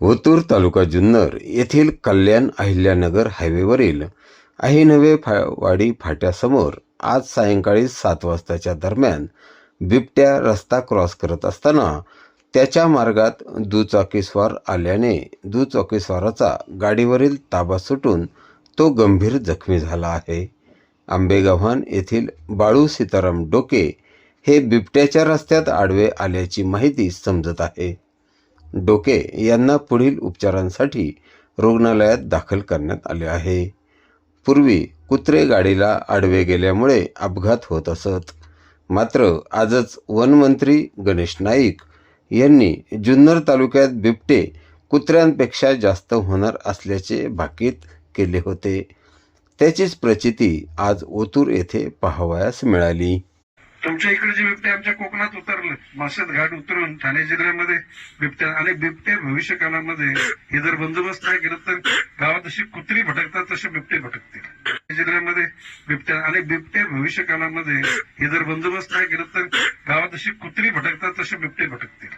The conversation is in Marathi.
ओतूर तालुका जुन्नर येथील कल्याण अहिल्यानगर हायवेवरील अहिनवे फा वाडी फाट्यासमोर आज सायंकाळी सात वाजताच्या दरम्यान बिबट्या रस्ता क्रॉस करत असताना त्याच्या मार्गात दुचाकीस्वार आल्याने दुचाकीस्वाराचा गाडीवरील ताबा सुटून तो गंभीर जखमी झाला आहे. आंबेगव्हाण येथील बाळू सीताराम डोके हे बिबट्याच्या रस्त्यात आडवे आल्याची माहिती समजत आहे. डोके यांना पुढील उपचारांसाठी रुग्णालयात दाखल करण्यात आले आहे. पूर्वी कुत्रे गाडीला आडवे गेल्यामुळे अपघात होत असत. मात्र आजच वनमंत्री गणेश नाईक यांनी जुन्नर तालुक्यात बिबटे कुत्र्यांपेक्षा जास्त होणार असल्याचे भाकीत केले होते. त्याचीच प्रचिती आज ओतूर येथे पाहावयास मिळाली. तुमच्या इकडे जे बिबटे आमच्या कोकणात उतरले माशात घाट उतरून ठाणे जिल्ह्यामध्ये बिबट्या आणि बिबटे भविष्य काळामध्ये हे जर बंदोबस्त नाही केलं तर गावात जशी कुत्री भटकतात तसे बिबटे भटकतील. ठाणे जिल्ह्यामध्ये बिबट्या आणि बिबटे भविष्य काळामध्ये हे जर बंदोबस्त नाही केलं तर गावात जशी कुत्री भटकतात तसे बिबटे भटकतील.